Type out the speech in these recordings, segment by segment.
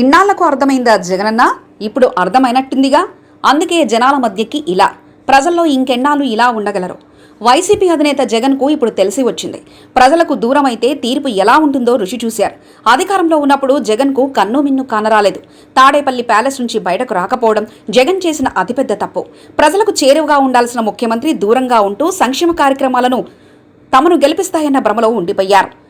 ఇన్నాళ్ళకు అర్థమైందా జగనన్న? ఇప్పుడు అర్థమైనట్టుందిగా. అందుకే జనాల మధ్యకి ఇలా. ప్రజల్లో ఇంకెన్నాళ్ళు ఇలా ఉండగలరు. వైసీపీ అధినేత జగన్కు ఇప్పుడు తెలిసి వచ్చింది. ప్రజలకు దూరమైతే తీర్పు ఎలా ఉంటుందో రుచి చూశారు. అధికారంలో ఉన్నప్పుడు జగన్కు కన్ను మిన్ను కానరాలేదు. తాడేపల్లి ప్యాలెస్ నుంచి బయటకు రాకపోవడం జగన్ చేసిన అతిపెద్ద తప్పు. ప్రజలకు చేరువగా ఉండాల్సిన ముఖ్యమంత్రి దూరంగా ఉంటూ సంక్షేమ కార్యక్రమాలను తమను గెలిపిస్తాయన్న భ్రమలో ఉండిపోయారు.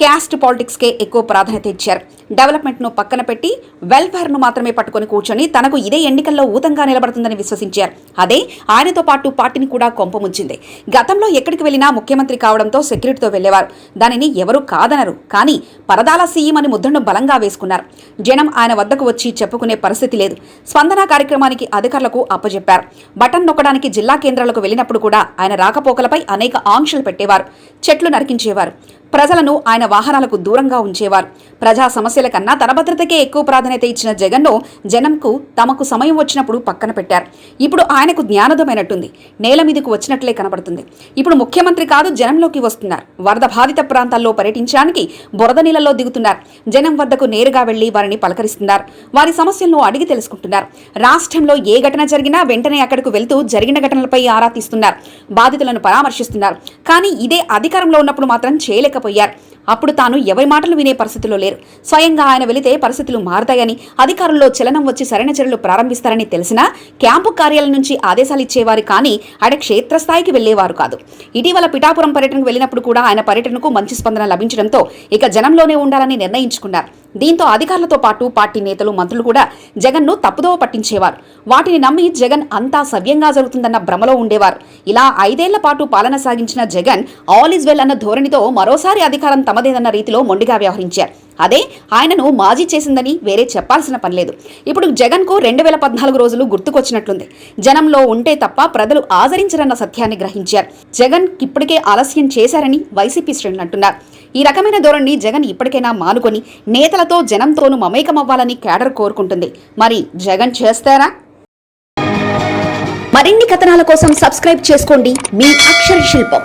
క్యాస్ట్ పాలిటిక్స్కే ఎక్కువ ప్రాధాన్యత ఇచ్చారు. డెవలప్మెంట్ను పక్కన పెట్టి వెల్ఫేర్ను మాత్రమే పట్టుకొని కూర్చొని తనకు ఇదే ఎన్నికల్లో ఊతంగా నిలబడుతుందని విశ్వసించారు. అదే ఆయనతో పాటు పార్టీని కూడా కొంపముంచింది గతంలో ఎక్కడికి వెళ్ళినా ముఖ్యమంత్రి కావడంతో సెక్యూరిటీతో వెళ్ళేవారు దానిని ఎవరూ కాదనరు. కానీ పరదాల సీఎం అని ముద్రను బలంగా వేసుకున్నారు. జనం ఆయన వద్దకు వచ్చి చెప్పుకునే పరిస్థితి లేదు. స్పందన కార్యక్రమానికి అధికారులకు అప్పజెప్పారు. బటన్ నొక్కడానికి జిల్లా కేంద్రాలకు వెళ్ళినప్పుడు కూడా ఆయన రాకపోకలపై అనేక ఆంక్షలు పెట్టేవారు. చెట్లు నరికించేవారు. ప్రజలను ఆయన వాహనాలకు దూరంగా ఉంచేవారు. ప్రజా సమస్యల కన్నా తన భద్రతకే ఎక్కువ ప్రాధాన్యత ఇచ్చిన జగన్ను జనంకు తమకు సమయం వచ్చినప్పుడు పక్కన పెట్టారు. ఇప్పుడు ఆయనకు జ్ఞానోదమైనట్టుంది. నేల మీదకు వచ్చినట్లే కనబడుతుంది. ఇప్పుడు ముఖ్యమంత్రి కాదు జనంలోకి వస్తున్నారు. వరద బాధిత ప్రాంతాల్లో పర్యటించడానికి బురద నీళ్ళలో దిగుతున్నారు. జనం వద్దకు నేరుగా వెళ్ళి వారిని పలకరిస్తున్నారు. వారి సమస్యలను అడిగి తెలుసుకుంటున్నారు. రాష్ట్రంలో ఏ ఘటన జరిగినా వెంటనే అక్కడకు వెళ్తూ జరిగిన ఘటనలపై ఆరా తీస్తున్నారు. బాధితులను పరామర్శిస్తున్నారు. కానీ ఇదే అధికారంలో ఉన్నప్పుడు మాత్రం చేయలేక చేయలేకపోయారు అప్పుడు తాను ఎవరి మాటలు వినే పరిస్థితిలో లేరు. స్వయంగా ఆయన వెళితే పరిస్థితులు మారతాయని అధికారుల్లో చలనం వచ్చి సరైన చర్యలు ప్రారంభిస్తారని తెలిసినా క్యాంపు కార్యాలయం నుంచి ఆదేశాలు ఇచ్చేవారు కానీ ఆయన క్షేత్రస్థాయికి వెళ్ళేవారు కాదు. ఇటీవల పిఠాపురం పర్యటనకు వెళ్ళినప్పుడు కూడా ఆయన పర్యటనకు మంచి స్పందన లభించడంతో ఇక జనంలోనే ఉండాలని నిర్ణయించుకున్నారు. దీంతో అధికారులతో పాటు పార్టీ నేతలు మంత్రులు కూడా జగన్ను తప్పుదోవ పట్టించేవారు. వాటిని నమ్మి జగన్ అంతా సవ్యంగా జరుగుతుందన్న భ్రమలో ఉండేవారు. ఇలా ఐదేళ్ళ పాటు పాలన సాగించిన జగన్ ఆల్ ఇస్ వెల్ అన్న ధోరణితో మరోసారి అధికారం తమదేదన్న రీతిలో మొండిగా వ్యవహరించారు. అదే ఆయనను మాజీ చేసిందని వేరే చెప్పాల్సిన పని లేదు. ఇప్పుడు జగన్కు రెండు వేల పద్నాలుగు రోజులు గుర్తుకొచ్చినట్లుంది. జనంలో ఉంటే తప్ప ప్రజలు ఆదరించరన్న సత్యాన్ని గ్రహించారు. జగన్ ఇప్పటికే ఆలస్యం చేశారని వైసీపీ శ్రేణులు అంటున్నారు. ఈ రకమైన ధోరణి జగన్ ఇప్పటికైనా మానుకొని నేతలతో జనంతోనూ మమేకమవ్వాలని కేడర్ కోరుకుంటుంది. మరి జగన్ చేస్తారా? మరిన్ని కథనాల కోసం సబ్స్క్రైబ్ చేసుకోండి. మీ అక్షర శిల్పం.